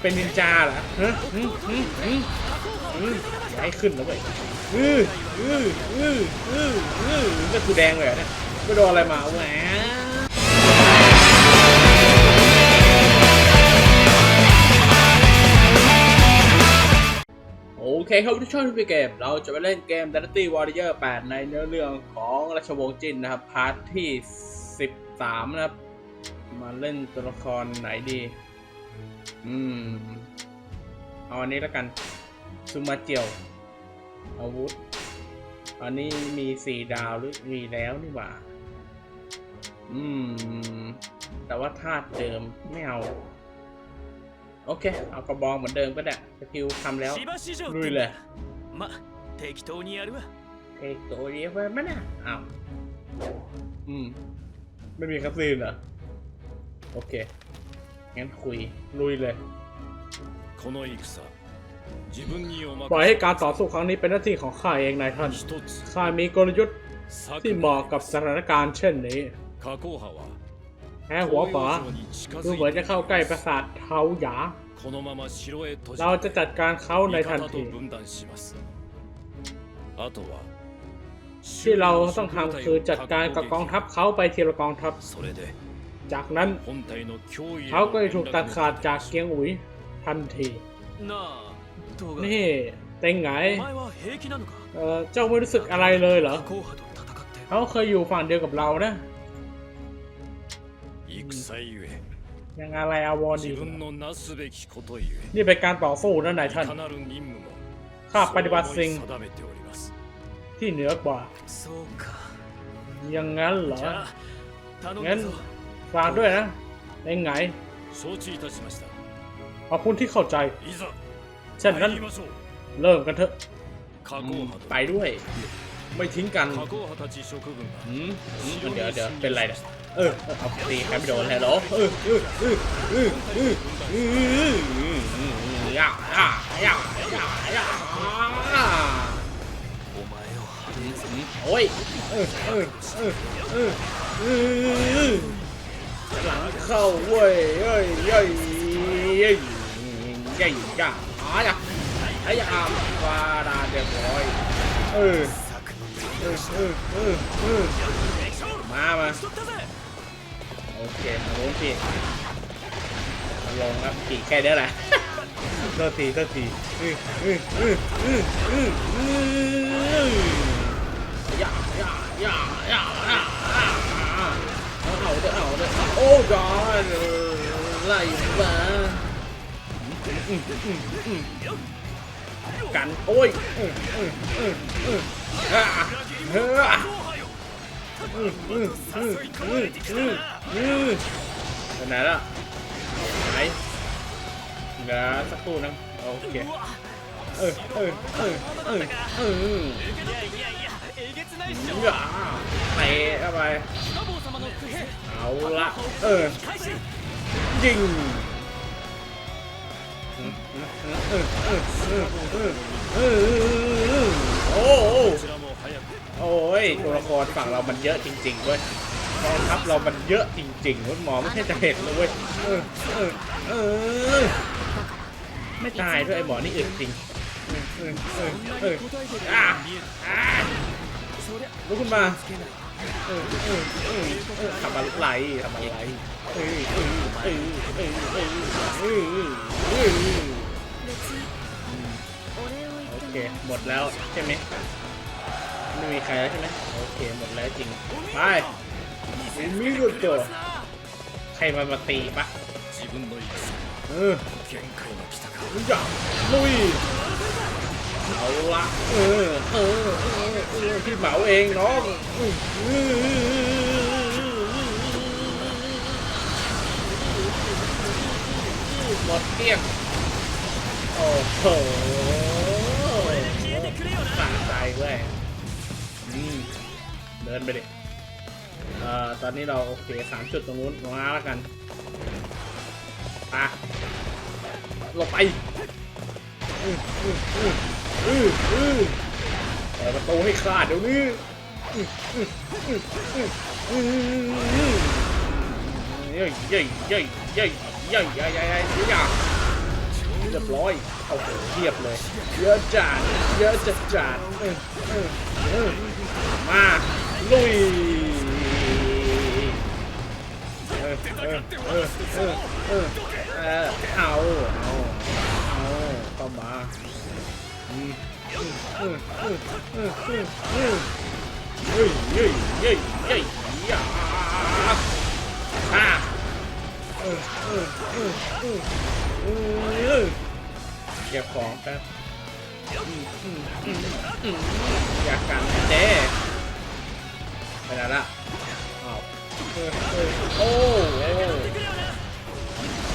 เป็นนินจาเหรอฮะอืมอืมอืมอืมอย่าให้ขึ้นนะเว้ยอืออืออืออืออือเลือดกูแดงเลยเหรอเนี่ยไม่โดนอะไรมาแหวโอเคครับทุกช่องทุกเกม เราจะไปเล่นเกม Dynasty Warrior 8 ในเนื้อเรื่องของราชวงศ์จินนะครับ พาร์ทที่ 13 นะครับ มาเล่นตัวละครไหนดี อืม เอาอันนี้แล้วกันซูมาเจียว อาวุธ อันนี้มีสี่ดาวหรือมีแล้วนี่หว่า อืม แต่ว่าธาตุเดิมไม่เอา โอเค เอากระบองเหมือนเดิมก็ได้สกิลทำแล้ว 芝市場 ลุยเลย ま適当にやるわ เอกตัวเรียกไว้ไหมนะอ้าว อืม ไม่มีคัสซีนเหรอ โอเค งั้นคุยลุยเลยปล่อยให้การต่อสู้ครั้งนี้เป็นหน้าที่ของข้าเองนายท่านข้ามีกลยุทธ์ที่เหมาะกับสถานการณ์เช่นนี้แพ้หัวฝาดูเหมือนจะเข้าใกล้ปราสาทเทาหยา เราจะจัดการเขาในทันทีที่เราต้องทำคือจัดการกับกองทัพเขาไปทีละกองทัพ จากนั้นเขาก็ถูกตัดขาดจากเกียงอุ๋ยทันทีนี่เต็งไงเออเจ้าไม่รู้สึกอะไรเลยเหรอเขาเคยอยู่ฝั่งเดียวกับเรานะยังอะไรอาวรอยู่นี่เป็นการต่อสู้นะนายท่านข้าปฏิบัติสิ่งที่เหนือกว่ายังงั้นเหรองั้น ฝากด้วยนะเองไงขอบคุณที่เข้าใจเช่นนั้นเริ่มกันเถอะไปด้วย ไม่ทิ้งกันอืมเดี๋ยวเดี๋ยวเป็นไรเนี่เออเอาตีใครไม่โดนเลยหรอเออเออเออเออเออเอออย่ออย่าอย่าอย่าอย่าโอ้ยเออเออเออเออ หลังเข้าเว้ยเอ้ยเอ้ยเอ้ยเอ้ยอย่าหาจ้ะไอ้ยามวาดาเดียบร้อยเออเออเออเออเออมามาโอเคมาลงพี่มาลงครับกี่แค่เดียวแหละตัวทีตัวทีเออเออเออเออเออ ไหร่วกัน โอ้ยขนาดละไหนเดี๋ยวสักครู่นะโอเคเออเออเออเออเออเตะเข้าไปเอาละเออ ยิงโอ้โอ้ยตัวละครฝั่งเรามันเยอะจริงๆเว้ยกองทัพเรามันเยอะจริงๆเว้ยหมอไม่ใช่จะเห็นเลยเว้ยไม่ตายด้วยไอ้หมอนี่อึดจริงลุกขึ้นมา ทำมาลุกไหลทำมาไหลเออเโอเคหมดแล้วใช่ไหมไม่มีใครแล้วใช่ไหมโอเคหมดแล้วจริงไปมิรุ่นตัวใครมามาตีปะเออลุย เอาละเออเออพี่เหมาเองน้องหมดเกลี้ยงโอ้โหสะใจเว้ยเดินไปดิเอ่อตอนนี้เราโอเคสามจุดตรงนู้นมาแล้วกันปะหลบไป อืออือเปิดประตูให้ขาดเดี๋ยวนี้อื้ออื้ออื้ออื้ออื้ออื้อเย้ยเย้ยเย้ยเย้ยเย้ยเย้ยเย้ยเย้ยเรียบร้อยโอ้โหเรียบเลย เยอะจัดเยอะจัดจัดมาลุยเออเออเออเออเออเอาเอาเอาเข้ามา เฮ้ยเฮ้ยเฮ้ยเฮ้ยยาอะเออเออเออเออเออเก็บของแป๊บอยากกันเด้ไปไหนละอ้าวเออเออโอ้โอ้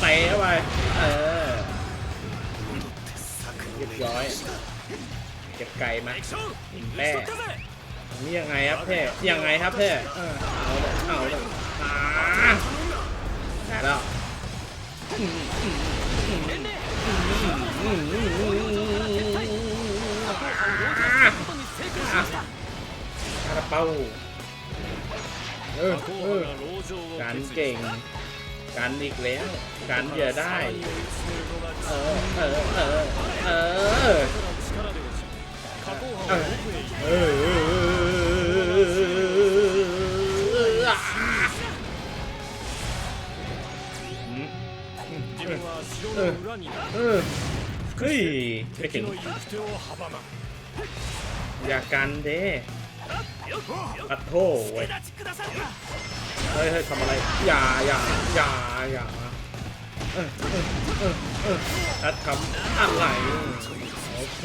เตะเข้าไปเออเรียบร้อย เก็บไก่มาแม่นี่ยังไงครับเพ่ยังไงครับเพ่เอาเลยเอาเลยอ่าแล้วคาราเปาเออเออการเก่งกานอีกแล้วกันเยอะได้ เออ เออ เออ เออ เฮ้ยไปถึงอย่ากันเด้อัดโทษเว้ยเฮ้ยทำอะไร อย่าอย่าอย่าอย่าอัดทำอะไร โอเค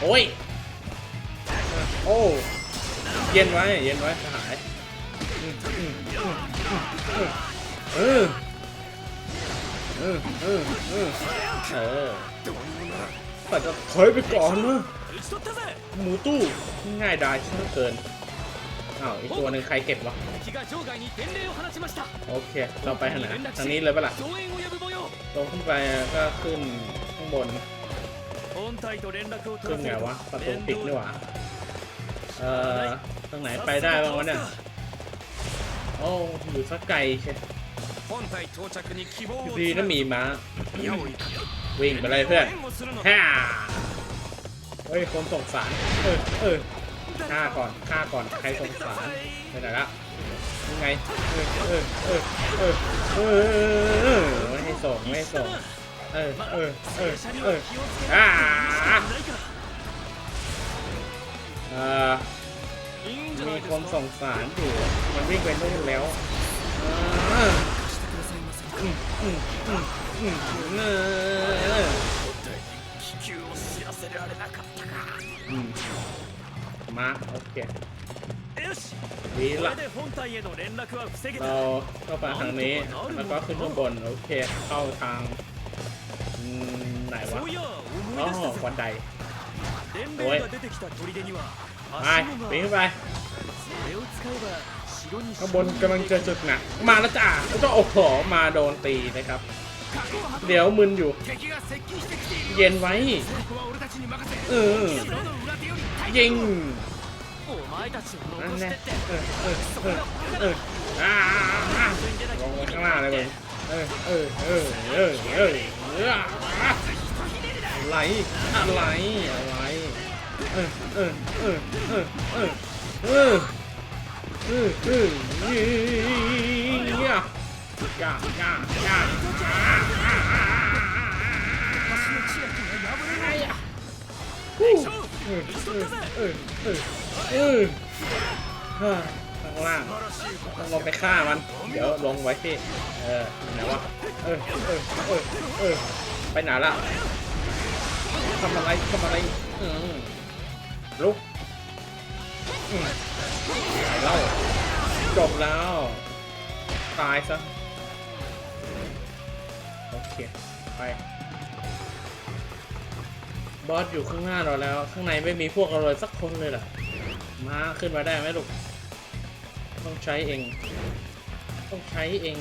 โอ้ยโอ้เย็นไว้เย็นไว้หายเออเออเออเออเออแต่จะถอยไปก่อนนะหมูตู้ง่ายดายเกิน อ้าวอีกตัวหนึ่งใครเก็บวะโอเค เราไปทางไหนทางนี้เลยเปะล่ะตรงขึ้นไปก็ขึ้นข้างบนขึ้นไงวะประตูปิดนี่หว่าเอ่อทางไหนไปได้บ้างวะเนี่ยโอ้อยู่สักไกลใช่ดีนะมีม้าวิ่งไปเลยเพื่อนฮ่าเฮ้ยคนสงสารเออเออ ฆ่าก่อนฆ่าก่อนใครสงสารไปไหนละยังไงเออเออเออเออเออไม่ให้ส่งไม่ให้ส่งเออเออเออเอออ่ามีคนสงสารอยู่มันวิ่งไปนู่นแล้วอื้อ มา โอเคนี่ละเราเข้าไปทางนี้ แล้วก็ขึ้นข้างบน โอเค เข้าทางไหนวะโอ๋อวันใดโอ้ยมาปีนขึ้นไปข้างบนกำลังเจอจุดหนักมาแล้วจ้าแล้วก็โอ้โหมาโดนตีนะครับ เดี๋ยวมึนอยู่ เย็นไว้ เออยิง นั่น 残し แน่ てって เออเออเออเอออ่าอ่าลงไปข้างล่างเลยมึงเออเออเออเออเออเอออะไรอะไรอะไรเออเออเออเออเออเออเออเออเนี่ยย่าย่าย่า เออเออเออเออเออฮ้ยข้างล่างต้องลงไปฆ่ามัน เดี๋ยวลงไว้ที่เออไหนวะเออเออเออเออไปไหนละทำอะไรทำอะไรอืมลุกอืมไปเล่าจบแล้ว ตายซะ โอเค ไป บอสอยู่ข้างหน้าเราแล้ว ข้างในไม่มีพวกเราเลยสักคนเลยเหรอมาขึ้นมาได้ไหมลูก ต้องใช้เอง ต้องใช้เอง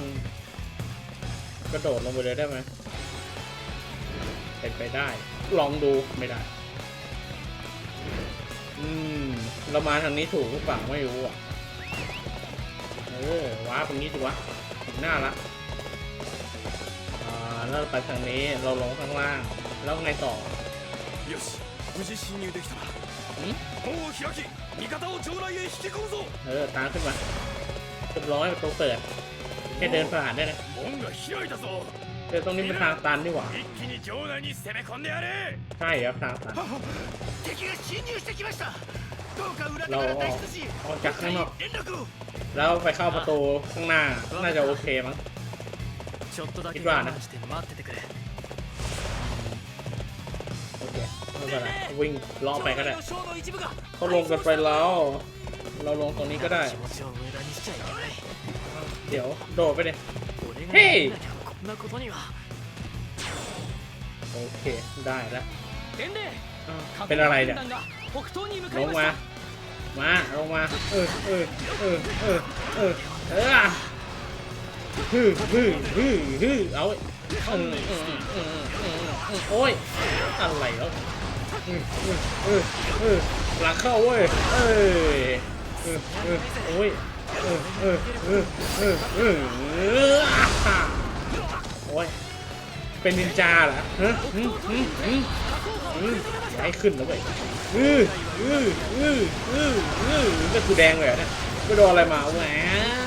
กระโดดลงไปเลยได้ไหมเป็นไปได้ ลองดูไม่ได้ อืม เรามาทางนี้ถูกหรือเปล่าไม่รู้อะ เออว้าตรงนี้ดีวะถึงหน้าละอ่าแล้วไปทางนี้เราลงข้างล่าง แล้วไงต่อ よし無事侵入できたなん門を開き味方を城内へ引き込むぞ เออ ตามขึ้นมาเรียบร้อยประตูเปิด แค่เดินผ่านได้นะ 門が開いたぞ เจอตรงนี้เป็นทางตันนี่หว่า 一気に城内に攻め込んでやれ ใช่ครับทางตัน 敵が侵入してきましたどうか裏手เรา から อ 脱 อก 出し ออกจากข้างนอก 連絡を แล้วไปเข้าประตูข้างหน้า น่าจะโอเคมั้ง ちょっとだけいくわな我慢して待っててくれ ไม่เป็นไรวิ่งล่อไปก็ได้เขาลงกันไปแล้ว เราลงตรงนี้ก็ได้ เดี๋ยวโดดไปเลยเฮ้ยโอเคได้ละเป็นอะไรเนี่ยลงมามาลงมาเออเออเออเออเออเออฮึฮึฮึฮึเอาเอ้ยอะไรแล้ว เออเออหลังเข้าเว้ย เอ้ยเออเออโอ้ยเออเออเออเออเออโอ้ย เป็นนินจาเหรอฮะอืมอืมอืมอืมย่าให้ขึ้นนะเว้ยอืออืออืออืออือก็กูแดงเลยนี่ยไม่โดนอะไรมาแห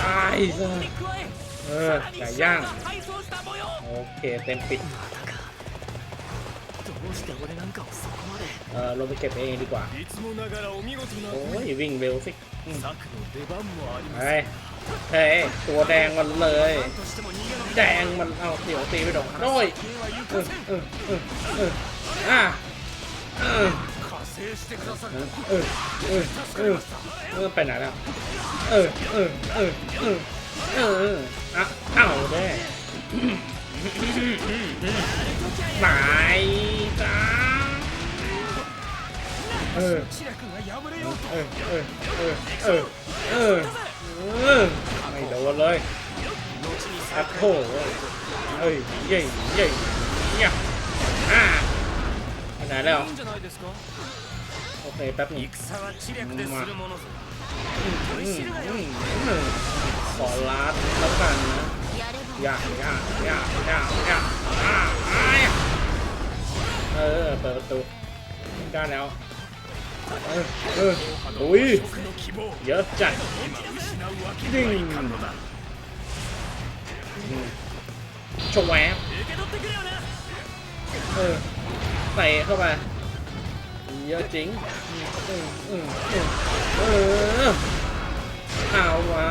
ตายซะเออไก่ย่างโอเคเต็มปิดเออลงไปเก็บเองดีกว่าโอ้ยวิ่งเร็วสิไปเฮ้ตัวแดงมันเลย แดงมันเอาเดี๋ยวตีไปดอกด้วยอ่า เออเออเออเออไปไหนแล้วเออเออเออเออเอออะอ้าวแม่หมายจ้าเออเออเออเออเออไม่โดนเลยอัดโถเอ้ยเย้เย้เนี่ยอ่าไปไหนแล้ว โอเคแป๊บนึง 戦は知略でするものぞ อืมอืมอืมขอลาดแล้วกันนะ やれば อย่าอย่าอย่าอย่าอย่าอ่าอ่าเออเปิดประตูได้แล้วเออเอออุ้ย 僕の希望 เยอะจัด 今失うわけにはいかんのだ อืมโชว์แวบ 受け取ってくれよな เออใส่เข้าไป เยอะจริงอืมอืมอืมเออเอามา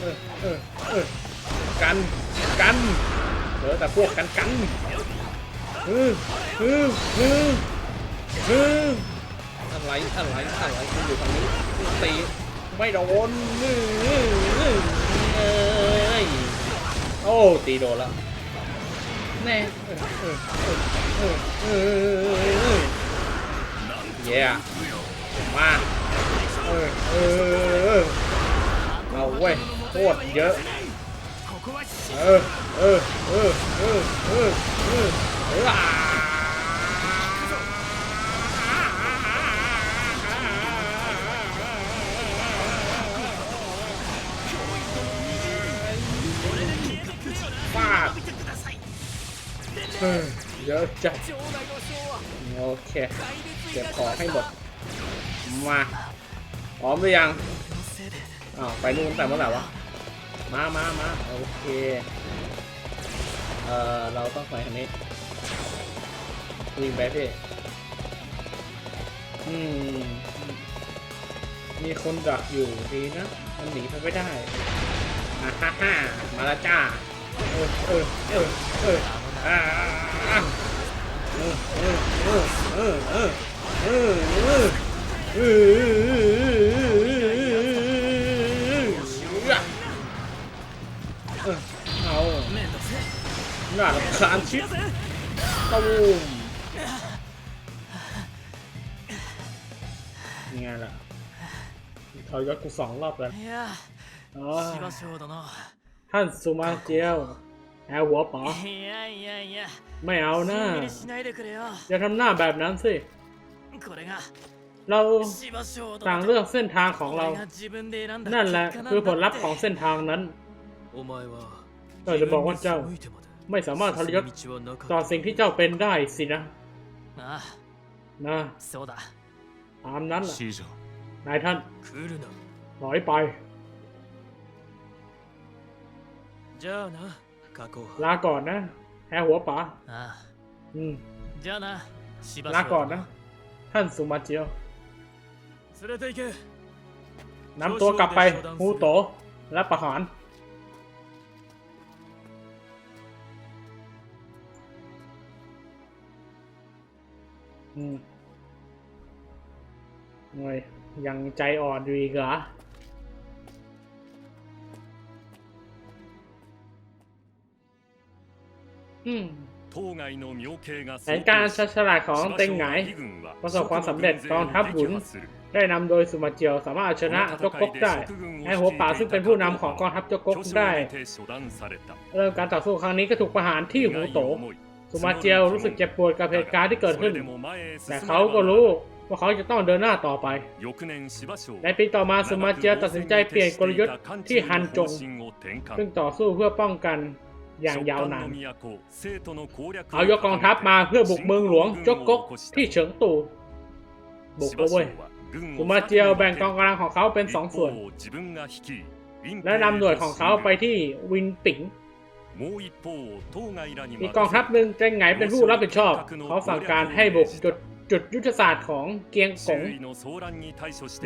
เออเออเออกันกันเออแต่พวกกันกันเออเออเออเอออะไรอะไรอะไรคุณอยู่ทางนี้ตีไม่โดนเออเออเอ้ยโอ้ตีโดนล้วแน่ เย้มาเออเออเอาเว้ยโคตรเยอะเออเออเออเออเออเออเออฟาดเยอะจังโอเค เก็บของให้หมด มาพร้อมหรือยังอ้าวไปนู่นแต่เมื่อไหร่วะ มามามาโอเค เอ่อ เราต้องไปทางนี้วิ่งไปพี่อืม มีคนดักอยู่ดีนะ มันหนีไปไม่ได้อ่าฮ่าฮ่ามาละจ้า เออเออเออเอออ่าเออเออเออเออ เอาหน้ารำคาญชิบตูมยังไงล่ะเขายกกูสองรอบแล้วอ๋อท่านซูมาเจลแอลหัวป๋อไม่เอาน้าอย่าทำหน้าแบบนั้นสิ เราต่างเลือกเส้นทางของเรา นั่นแหละคือผลลัพธ์ของเส้นทางนั้นเราจะบอกว่าเจ้า ไม่สามารถทรยศต่อสิ่งที่เจ้าเป็นได้สินะนะตามนั้นล่ะนายท่านปล่อยไปลาก่อนนะแฮหัวป๋าอืมลาก่อนนะ ท่านสุมาเจียวนำตัวกลับไปฮูโตและประหารอืมหน่ยยังใจอ่อนอยู่อีกเหรออืม แผนการชัฉลาดของเต็งไหงประสบความสำเร็จกองทัพหมุน ได้นำโดยสุมาเจียวสามารถเอาชนะจกกกได้ไอหัวป่าซึ่งเป็นผู้นำของกองทัพจกกกได้ เริ่มการต่อสู้ครั้งนี้ก็ถูกประหารที่หูโต สุมาเจียวรู้สึกเจ็บปวดกับเหตุการณ์ที่เกิดขึ้น แต่เขาก็รู้ว่าเขาจะต้องเดินหน้าต่อไป ในปีต่อมาสุมาเจียวตัดสินใจเปลี่ยนกลยุทธ์ที่ฮันจงซึ่งต่อสู้เพื่อป้องกัน อย่างยาวนานเอายกกองทัพมาเพื่อบุกเมืองหลวงจกกกที่เฉิงตูบุกเว้ยสุมาเจียวแบ่งกองกำลังของเขาเป็นสองส่วน และนำหน่วยของเขาไปที่วินปิงมีกองทัพหนึ่งเจงไงเป็นผู้รับผิดชอบ เขาสั่งการให้บุกจุดจุดยุทธศาสตร์ของเกียงกง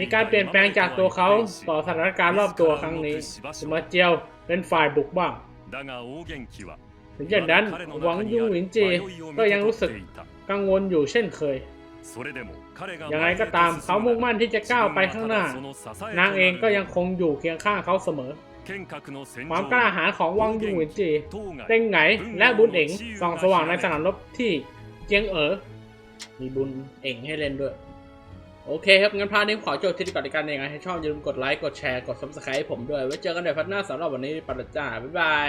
มีการเปลี่ยนแปลงจากตัวเขาต่อสถานการณ์รอบตัวครั้งนี้สุมาเจียวเป็นฝ่ายบุกบ้าง ถึงอย่างนั้นหวังยุงหวินจีก็ยังรู้สึกกังวลอยู่เช่นเคยยังไงก็ตามเขามุ่งมั่นที่จะก้าวไปข้างหน้า นางเองก็ยังคงอยู่เคียงข้างเขาเสมอคาวความมกกล้าล้าหาหาญญของวังยุงหวินจีเต็เต็งงไงไหงและและบุบุญญเอ๋เอ๋งงส่ส่อองงสสว่าว่างงในในสนานสนามรรบบที่เจียงเอ๋อมีบุญเอ๋งให้เล่นด้วย โอเคครับ งั้นพาร์ทนี้ขอจบที่นี่ก่อนในการยังไงให้ชอบอย่าลืมกดไลค์ กดแชร์ กด subscribe ให้ผมด้วย ไว้เจอกันในพัฒหน้าสำหรับวันนี้ปัตจ้า บ๊ายบาย